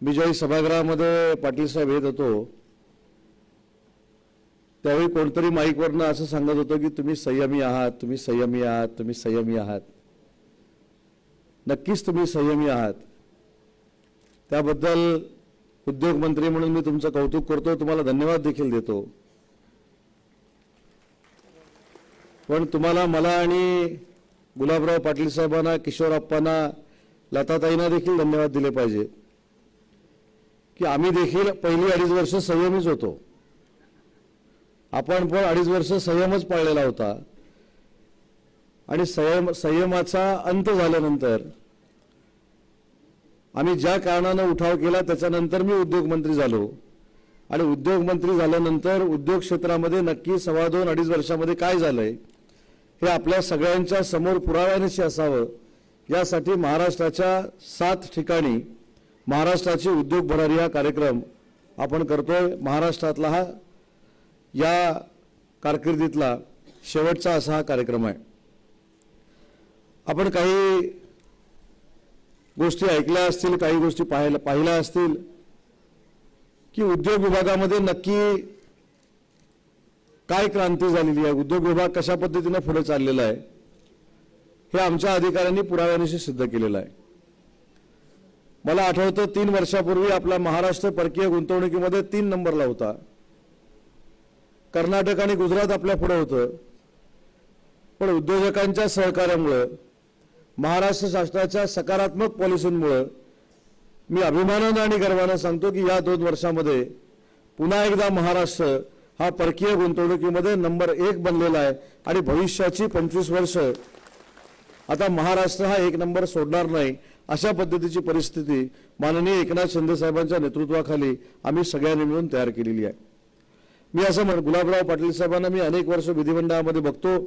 मी ज्यावेळी सभागृहामध्ये पाटील साहेब येत होतो त्यावेळी कोणतरी माईकवरनं असं सांगत होतं की तुम्ही संयमी आहात तुम्ही संयमी आहात तुम्ही संयमी आहात. नक्कीच तुम्ही संयमी आहात. त्याबद्दल उद्योगमंत्री म्हणून मी तुमचं कौतुक करतो तुम्हाला धन्यवाद देखील देतो. पण तुम्हाला मला आणि गुलाबराव पाटील साहेबांना किशोरप्पांना लताताईंना देखील धन्यवाद दिले पाहिजे. की आम्ही देखील पहिली अडीच वर्ष संयमीच होतो. आपण पण अडीच वर्ष संयमच पाळलेला होता. आणि संयम संयमाचा अंत झाल्यानंतर आम्ही ज्या कारणानं उठाव केला त्याच्यानंतर मी उद्योगमंत्री झालो. आणि उद्योगमंत्री झाल्यानंतर उद्योग क्षेत्रामध्ये नक्की सव्वा दोन अडीच वर्षामध्ये काय झालंय हे आपल्या सगळ्यांच्या समोर पुराव्यानिशी असावं. यासाठी महाराष्ट्राच्या सात ठिकाणी महाराष्ट्राची उद्योग भरारी हा कार्यक्रम आपण करतोय. महाराष्ट्रातला हा या कारकिर्दीतला शेवटचा असा हा कार्यक्रम आहे. आपण काही गोष्टी ऐकल्या असतील काही गोष्टी पाहायला पाहिल्या असतील की उद्योग विभागामध्ये नक्की काय क्रांती झालेली आहे? उद्योग विभाग कशा पद्धतीने पुढे चाललेला आहे? हे आमच्या अधिकाऱ्यांनी पुराव्यानिशी सिद्ध केलेलं आहे. मला आठवतं तीन वर्षापूर्वी आपला महाराष्ट्र परकीय गुंतवणुकीमध्ये तीन नंबरला होता. कर्नाटक आणि गुजरात आपल्या पुढं होतं. पण उद्योजकांच्या सहकार्यामुळं महाराष्ट्र शासनाच्या सकारात्मक पॉलिसींमुळं मी अभिमानानं आणि गर्वानं सांगतो की या दोन वर्षामध्ये पुन्हा एकदा महाराष्ट्र हा परकीय गुंतवणुकीमध्ये नंबर एक बनलेला आहे आणि भविष्याची पंचवीस वर्ष आता महाराष्ट्र हा एक नंबर सोडणार नाही अशा पद्धतीची परिस्थिती माननीय एकनाथ शिंदे साहेबांच्या नेतृत्वाखाली आम्ही सगळ्यांनी मिळून तयार केलेली आहे. मी असं म्हण गुलाबराव पाटील साहेबांना मी अनेक वर्ष विधिमंडळामध्ये बघतो.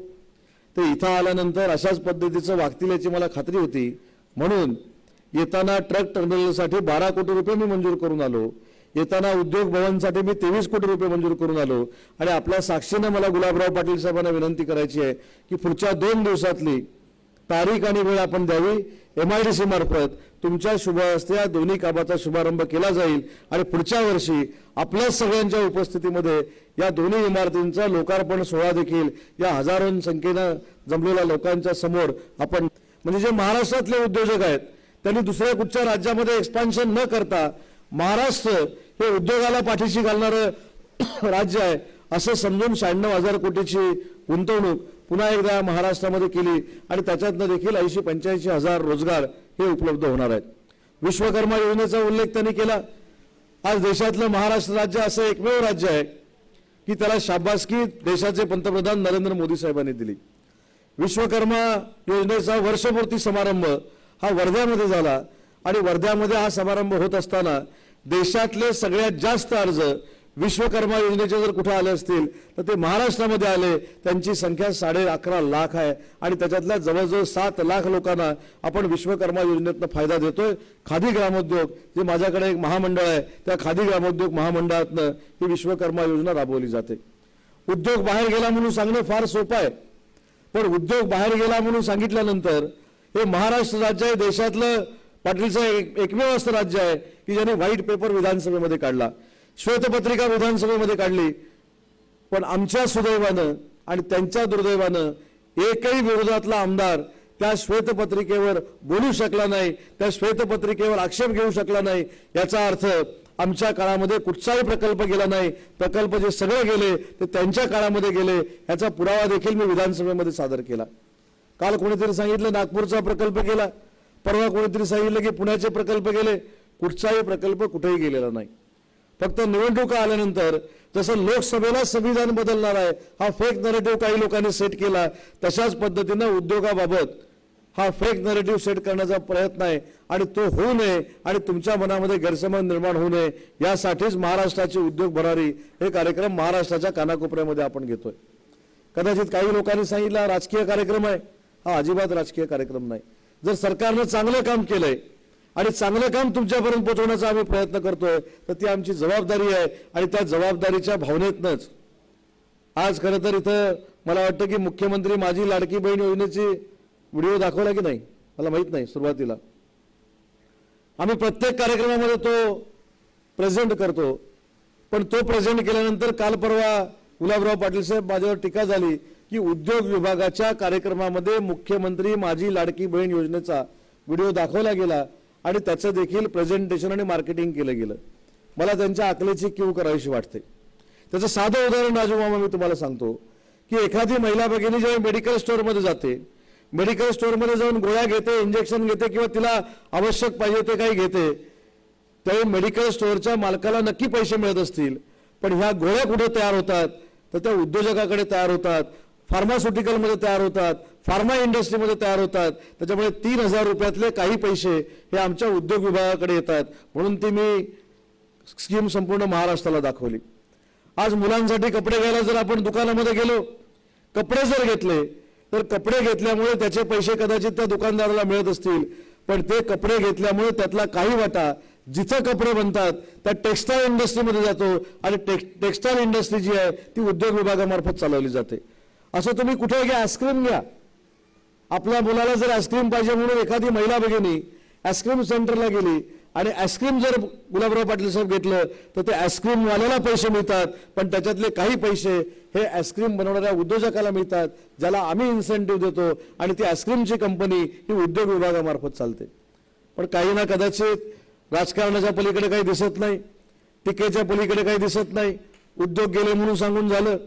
ते इथं आल्यानंतर अशाच पद्धतीचं वागतील याची मला खात्री होती. म्हणून येताना ट्रक टर्मिनलसाठी बारा कोटी रुपये मी मंजूर करून आलो. येताना उद्योग भवनसाठी मी तेवीस कोटी रुपये मंजूर करून आलो. आणि आपल्या साक्षीनं मला गुलाबराव पाटील साहेबांना विनंती करायची आहे की पुढच्या दोन दिवसातली तारीख आणि वेळ आपण द्यावी. एम आय डी सी मार्फत तुमच्या शुभ हस्ते या दोन्ही कामाचा शुभारंभ केला जाईल. आणि पुढच्या वर्षी आपल्या सगळ्यांच्या उपस्थितीमध्ये या दोन्ही इमारतींचा लोकार्पण सोहळा देखील या हजारो संख्येनं जमलेल्या लोकांच्या समोर आपण म्हणजे जे महाराष्ट्रातले उद्योजक आहेत त्यांनी दुसऱ्या कुठच्या राज्यामध्ये एक्सपान्शन न करता महाराष्ट्र हे उद्योगाला पाठीशी घालणारं राज्य आहे. असं समजून शहाण्णव हजार कोटीची गुंतवणूक पुन्हा एकदा महाराष्ट्रामध्ये केली आणि त्याच्यातनं देखील ऐंशी पंच्याऐंशी हजार रोजगार हे उपलब्ध होणार आहेत. विश्वकर्मा योजनेचा उल्लेख त्यांनी केला. आज देशातलं महाराष्ट्र राज्य असं एकमेव राज्य आहे की त्याला शाबासकी देशाचे पंतप्रधान नरेंद्र मोदी साहेबांनी दिली. विश्वकर्मा योजनेचा वर्षपूर्ती समारंभ हा वर्ध्यामध्ये झाला आणि वर्ध्यामध्ये हा समारंभ होत असताना देशातले सगळ्यात जास्त अर्ज विश्वकर्मा योजनेचे जर कुठे आले असतील तर ते महाराष्ट्रामध्ये आले त्यांची संख्या साडे अकरा लाख आहे. आणि त्याच्यातल्या जवळजवळ सात लाख लोकांना आपण विश्वकर्मा योजनेतनं फायदा देतोय. खादी ग्रामोद्योग जे माझ्याकडे एक महामंडळ आहे त्या खादी ग्रामोद्योग महामंडळातनं ही विश्वकर्मा योजना राबवली जाते. उद्योग बाहेर गेला म्हणून सांगणं फार सोपं आहे. पण उद्योग बाहेर गेला म्हणून सांगितल्यानंतर हे महाराष्ट्र राज्य आहे देशातलं पाटीलचं एक एकमेव असं राज्य आहे की ज्याने व्हाईट पेपर विधानसभेमध्ये काढला. श्वेतपत्रिका विधानसभेमध्ये काढली. पण आमच्या सुदैवानं आणि त्यांच्या दुर्दैवानं एकही विरोधातला आमदार त्या श्वेतपत्रिकेवर बोलू शकला नाही त्या श्वेतपत्रिकेवर आक्षेप घेऊ शकला नाही याचा अर्थ आमच्या काळामध्ये कुठचाही प्रकल्प गेला नाही. प्रकल्प जे सगळे गेले ते त्यांच्या काळामध्ये गेले याचा पुरावा देखील मी विधानसभेमध्ये सादर केला. काल कोणीतरी सांगितलं नागपूरचा प्रकल्प गेला. परवा कोणीतरी सांगितलं की पुण्याचे प्रकल्प गेले. कुठचाही प्रकल्प कुठेही गेलेला नाही. फक्त निवडणुका आल्यानंतर जसं लोकसभेला संविधान बदलणार आहे हा फेक नरेटिव्ह काही लोकांनी सेट केला तशाच पद्धतीनं उद्योगाबाबत हा फेक नरेटिव्ह सेट करण्याचा प्रयत्न आहे आणि तो होऊ नये आणि तुमच्या मनामध्ये गैरसमज निर्माण होऊ नये यासाठीच महाराष्ट्राची उद्योग भरारी हे कार्यक्रम महाराष्ट्राच्या कानाकोपऱ्यामध्ये आपण घेतोय. कदाचित काही लोकांनी सांगितलं राजकीय कार्यक्रम आहे. हा अजिबात राजकीय कार्यक्रम नाही. जर सरकारनं चांगलं काम केलंय आणि चांगलं काम तुमच्यापर्यंत पोहोचवण्याचा आम्ही प्रयत्न करतोय. तर ती आमची जबाबदारी आहे आणि त्या जबाबदारीच्या भावनेतनंच. आज खरं तर इथं मला वाटतं की मुख्यमंत्री माझी लाडकी बहीण योजनेची व्हिडिओ दाखवला की नाही? मला माहीत नाही सुरुवातीला. आम्ही प्रत्येक कार्यक्रमामध्ये तो प्रेझेंट करतो. पण तो प्रेझेंट केल्यानंतर काल परवा गुलाबराव पाटील साहेब माझ्यावर टीका झाली की उद्योग विभागाच्या कार्यक्रमामध्ये मुख्यमंत्री माझी लाडकी बहीण योजनेचा व्हिडिओ दाखवला गेला. आणि त्याचं देखील प्रेझेंटेशन आणि मार्केटिंग केलं गेलं. मला त्यांच्या आकलेची क्यू करावीशी वाटते. त्याचं साधं उदाहरण राजू मामा मी तुम्हाला सांगतो की एखादी महिला भगिनी जेव्हा मेडिकल स्टोअरमध्ये जाते मेडिकल स्टोअरमध्ये जाऊन गोळ्या घेते इंजेक्शन घेते किंवा तिला आवश्यक पाहिजे ते काही घेते त्यावेळी मेडिकल स्टोअरच्या मालकाला नक्की पैसे मिळत असतील. पण ह्या गोळ्या कुठे तयार होतात? तर त्या उद्योजकाकडे तयार होतात. फार्मास्युटिकलमध्ये तयार होतात. फार्मा इंडस्ट्रीमध्ये तयार होतात. त्याच्यामुळे तीन हजार रुपयातले काही पैसे हे आमच्या उद्योग विभागाकडे येतात. म्हणून ती मी स्कीम संपूर्ण महाराष्ट्राला दाखवली. आज मुलांसाठी कपडे घ्यायला जर आपण दुकानामध्ये गेलो कपडे जर घेतले तर कपडे घेतल्यामुळे त्याचे पैसे कदाचित त्या दुकानदाराला मिळत असतील. पण ते कपडे घेतल्यामुळे त्यातला काही वाटा जिथं कपडे बनतात त्या टेक्स्टाईल इंडस्ट्रीमध्ये जातो. आणि टेक्स टेक्स्टाईल इंडस्ट्री जी आहे ती उद्योग विभागामार्फत चालवली जाते. असं तुम्ही कुठे घ्या आईस्क्रीम घ्या. आपल्या मुलाला जर आईस्क्रीम पाहिजे म्हणून एखादी महिला भगिनी आईस्क्रीम सेंटरला गेली आणि आईस्क्रीम जर गुलाबराव पाटील साहेब घेतलं तर ते आईस्क्रीमवाल्याला पैसे मिळतात पण त्याच्यातले काही पैसे हे आईस्क्रीम बनवणाऱ्या उद्योजकाला मिळतात ज्याला आम्ही इन्सेंटिव्ह देतो आणि ती आईस्क्रीमची कंपनी ही उद्योग विभागामार्फत चालते. पण काही ना कदाचित राजकारणाच्या पलीकडे काही दिसत नाही टीकेच्या पलीकडे काही दिसत नाही. उद्योग गेले म्हणून सांगून झालं.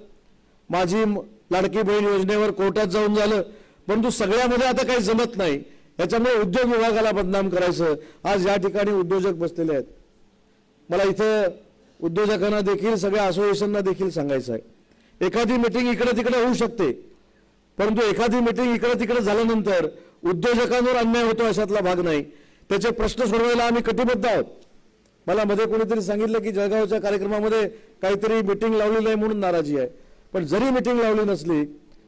माझी लाडकी बहीण योजनेवर कोर्टात जाऊन झालं. परंतु सगळ्यामध्ये आता काही जमत नाही. याच्यामुळे उद्योग विभागाला बदनाम करायचं. आज या ठिकाणी उद्योजक बसलेले आहेत. मला इथं उद्योजकांना देखील सगळ्या असोसिएशनना देखील सांगायचं आहे. एखादी मिटिंग इकडे तिकडे होऊ शकते. परंतु एखादी मिटिंग इकडे तिकडे झाल्यानंतर उद्योजकांवर अन्याय होतो अशातला भाग नाही. त्याचे प्रश्न सोडवायला आम्ही कटिबद्ध आहोत. मला मध्ये कोणीतरी सांगितलं की जळगावच्या कार्यक्रमामध्ये काहीतरी मिटिंग लावलेलं आहे म्हणून नाराजी आहे. पण जरी मिटिंग लावली नसली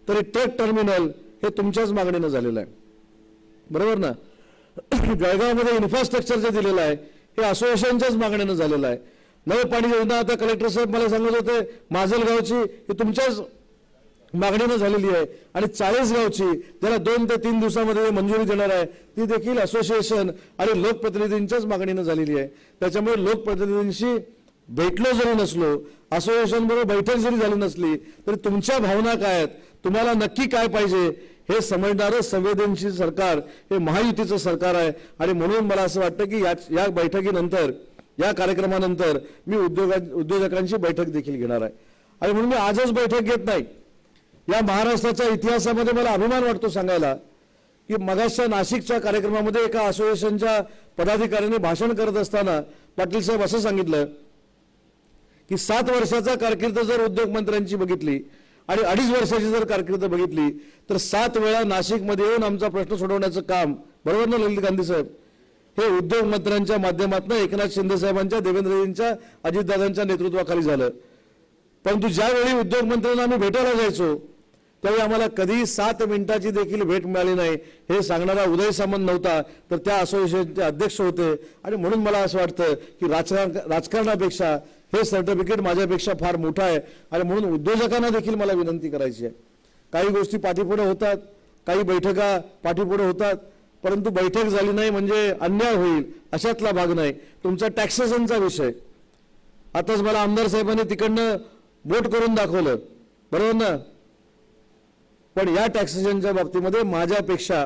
तरी टेक टर्मिनल हे तुमच्याच मागणीनं झालेलं आहे. बरोबर ना? जळगावमध्ये इन्फ्रास्ट्रक्चर जे दिलेलं आहे हे असोसिएशनच्याच मागणीनं झालेलं आहे. नळ पाणी योजना आता कलेक्टर साहेब मला सांगत होते माजलगावची ही तुमच्याच मागणीनं झालेली आहे. आणि चाळीसगावची ज्याला दोन ते तीन दिवसामध्ये मंजुरी देणार आहे ती देखील असोसिएशन आणि लोकप्रतिनिधींच्याच मागणीनं झालेली आहे. त्याच्यामुळे लोकप्रतिनिधींशी भेटलो जरी नसलो असोसिएशनबरोबर बैठक जरी झाली नसली तरी तुमच्या भावना काय आहेत? तुम्हाला नक्की काय पाहिजे? हे समजणारं संवेदनशील सरकार हे महायुतीचं सरकार आहे. आणि म्हणून मला असं वाटतं की या या बैठकीनंतर या कार्यक्रमानंतर मी उद्योगा उद्योजकांची बैठक देखील घेणार आहे. आणि म्हणून मी आजच बैठक घेत नाही. या महाराष्ट्राच्या इतिहासामध्ये मला अभिमान वाटतो सांगायला की मगाशच्या नाशिकच्या कार्यक्रमामध्ये एका असोसिएशनच्या पदाधिकाऱ्याने भाषण करत असताना पाटील साहेब असं सांगितलं की सात वर्षाचा कारकीर्द जर उद्योगमंत्र्यांची बघितली आणि अडीच वर्षाची जर कारकीर्द बघितली तर सात वेळा नाशिकमध्ये येऊन आमचा प्रश्न सोडवण्याचं काम बरोबर ना ललित गांधी साहेब? हे उद्योगमंत्र्यांच्या माध्यमातून एकनाथ शिंदे साहेबांच्या देवेंद्रजींच्या अजितदादांच्या नेतृत्वाखाली झालं. परंतु ज्यावेळी उद्योगमंत्र्यांना आम्ही भेटायला जायचो त्यावेळी आम्हाला कधी सात मिनिटाची देखील भेट मिळाली नाही. हे सांगणारा उदय सामंत नव्हता तर त्या असोसिएशनचे अध्यक्ष होते. आणि म्हणून मला असं वाटतं की राजकारण राजकारणापेक्षा हे सर्टिफिकेट माझ्यापेक्षा फार मोठं आहे. आणि म्हणून उद्योजकांना देखील मला विनंती करायची आहे. काही गोष्टी पाठीपुढे होतात काही बैठका पाठीपुढे होतात परंतु बैठक झाली नाही म्हणजे अन्याय होईल अशातला भाग नाही. तुमचा टॅक्सेशनचा विषय. आताच मला आमदार साहेबांनी तिकडनं बोट करून दाखवलं. बरोबर ना? पण या टॅक्सेशनच्या बाबतीमध्ये माझ्यापेक्षा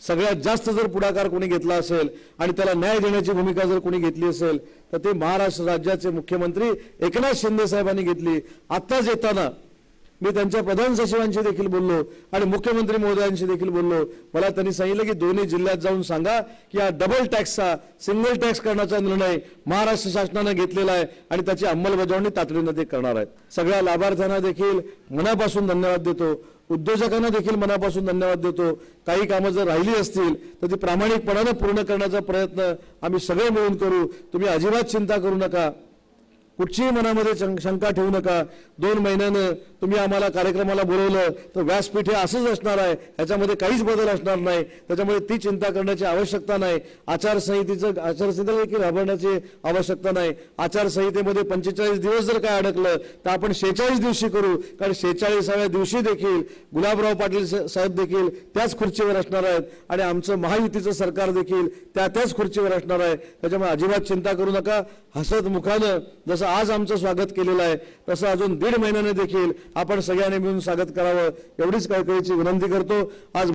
सगळ्यात जास्त जर पुढाकार कोणी घेतला असेल आणि त्याला न्याय देण्याची भूमिका जर कोणी घेतली असेल तर ते महाराष्ट्र राज्याचे मुख्यमंत्री एकनाथ शिंदे साहेबांनी घेतली. आत्ताच येताना मी त्यांच्या प्रधान सचिवांशी देखील बोललो आणि मुख्यमंत्री महोदयांशी देखील बोललो. मला त्यांनी सांगितलं की दोन्ही जिल्ह्यात जाऊन सांगा की हा डबल टॅक्सचा सिंगल टॅक्स करण्याचा निर्णय महाराष्ट्र शासनानं घेतलेला आहे आणि त्याची अंमलबजावणी तातडीनं ते करणार आहेत. सगळ्या लाभार्थ्यांना देखील मनापासून धन्यवाद देतो. उद्योजकांना देखील मनापासून धन्यवाद देतो. काही कामं जर राहिली असतील तर ती प्रामाणिकपणानं पूर्ण करण्याचा प्रयत्न आम्ही सगळे मिळून करू. तुम्ही अजिबात चिंता करू नका. कुठचीही मनामध्ये शं- शंका ठेवू नका. दोन महिन्यानं तुम्ही आम्हाला कार्यक्रमाला बोलवलं तर व्यासपीठ हे असंच असणार आहे. याच्यामध्ये काहीच बदल असणार नाही. त्याच्यामध्ये ती चिंता करण्याची आवश्यकता नाही. आचारसंहितेचं आचारसंहिता देखील राबवण्याची आवश्यकता नाही. आचारसंहितेमध्ये पंचेचाळीस दिवस जर काय अडकलं तर आपण शेहेचाळीस दिवशी करू. कारण शेहेचाळीसाव्या दिवशी देखील गुलाबराव पाटील साहेब देखील त्याच खुर्चीवर असणार आहेत. आणि आमचं महायुतीचं सरकार देखील त्या त्याच खुर्चीवर असणार आहे. त्याच्यामुळे अजिबात चिंता करू नका. हसत मुखानं जसं आज आमचं स्वागत केलेलं आहे तसं अजून दीड महिन्याने देखील आपण सगळ्यांनी मिळून स्वागत करावं एवढीच कळकळीची विनंती करतो. आज